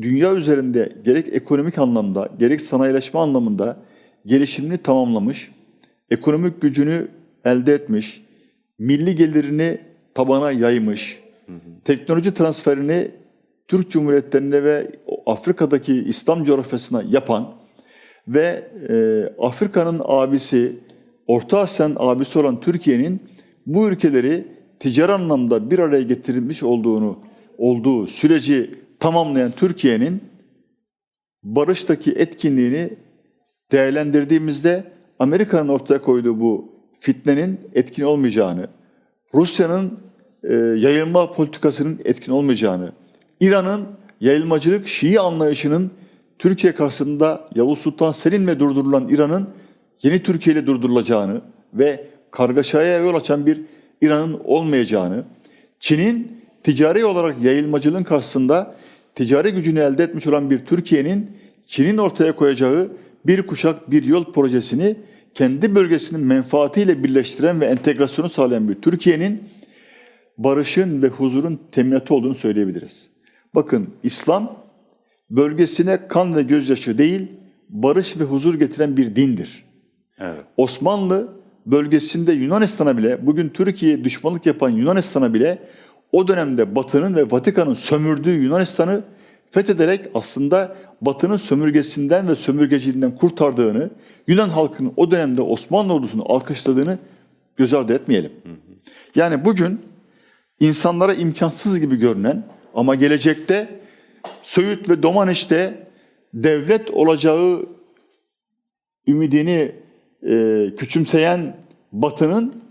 dünya üzerinde gerek ekonomik anlamda gerek sanayileşme anlamında gelişimini tamamlamış, ekonomik gücünü elde etmiş, milli gelirini tabana yaymış, teknoloji transferini Türk Cumhuriyetlerine ve Afrika'daki İslam coğrafyasına yapan ve e, Afrika'nın abisi, Orta Asya'nın abisi olan Türkiye'nin bu ülkeleri ticari anlamda bir araya getirilmiş olduğunu olduğu süreci tamamlayan Türkiye'nin barıştaki etkinliğini değerlendirdiğimizde Amerika'nın ortaya koyduğu bu fitnenin etkin olmayacağını, Rusya'nın e, yayılma politikasının etkin olmayacağını, İran'ın yayılmacılık Şii anlayışının Türkiye karşısında Yavuz Sultan Selim'le durdurulan İran'ın yeni Türkiye ile durdurulacağını ve kargaşaya yol açan bir İran'ın olmayacağını, Çin'in ticari olarak yayılmacılığın karşısında ticari gücünü elde etmiş olan bir Türkiye'nin Çin'in ortaya koyacağı bir kuşak bir yol projesini kendi bölgesinin menfaatiyle birleştiren ve entegrasyonu sağlayan bir Türkiye'nin barışın ve huzurun teminatı olduğunu söyleyebiliriz. Bakın İslam bölgesine kan ve gözyaşı değil, barış ve huzur getiren bir dindir. Evet. Osmanlı bölgesinde Yunanistan'a bile, bugün Türkiye'ye düşmanlık yapan Yunanistan'a bile o dönemde Batı'nın ve Vatikan'ın sömürdüğü Yunanistan'ı fethederek aslında Batı'nın sömürgesinden ve sömürgeciliğinden kurtardığını, Yunan halkının o dönemde Osmanlı ordusunu alkışladığını göz ardı etmeyelim. Yani bugün insanlara imkansız gibi görünen ama gelecekte Söğüt ve Domaneş'te devlet olacağı ümidini e, küçümseyen Batı'nın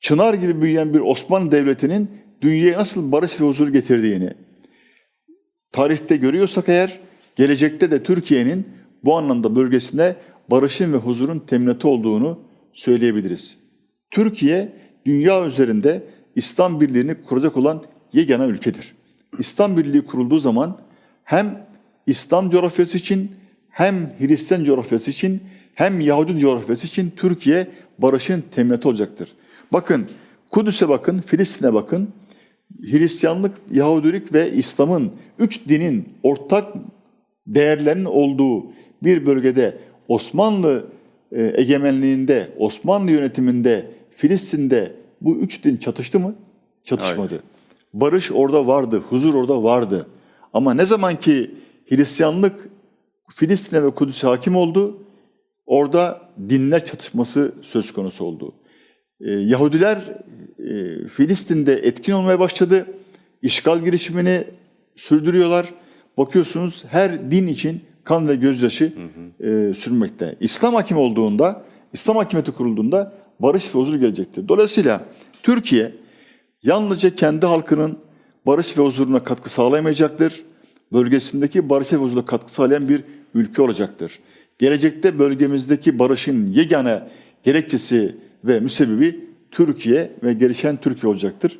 çınar gibi büyüyen bir Osmanlı Devleti'nin dünyaya nasıl barış ve huzur getirdiğini tarihte görüyorsak eğer gelecekte de Türkiye'nin bu anlamda bölgesinde barışın ve huzurun teminatı olduğunu söyleyebiliriz. Türkiye dünya üzerinde İslam Birliği'ni kuracak olan yegane ülkedir. İslam Birliği kurulduğu zaman hem İslam coğrafyası için hem Hristiyan coğrafyası için hem Yahudi coğrafyası için Türkiye barışın teminatı olacaktır. Bakın Kudüs'e bakın, Filistin'e bakın. Hristiyanlık, Yahudilik ve İslam'ın üç dinin ortak değerlerinin olduğu bir bölgede Osmanlı e, egemenliğinde, Osmanlı yönetiminde, Filistin'de bu üç din çatıştı mı? Çatışmadı. Barış orada vardı, huzur orada vardı. Ama ne zaman ki Hristiyanlık Filistin'e ve Kudüs'e hakim oldu, orada dinler çatışması söz konusu oldu. Ee, Yahudiler e, Filistin'de etkin olmaya başladı. İşgal girişimini sürdürüyorlar. Bakıyorsunuz her din için kan ve gözyaşı e, sürmekte. İslam hakim olduğunda, İslam hakimiyeti kurulduğunda barış ve huzur gelecektir. Dolayısıyla Türkiye yalnızca kendi halkının barış ve huzuruna katkı sağlayamayacaktır. Bölgesindeki barış ve huzura katkı sağlayan bir ülke olacaktır. Gelecekte bölgemizdeki barışın yegane gerekçesi ve müsebbibi Türkiye ve gelişen Türkiye olacaktır.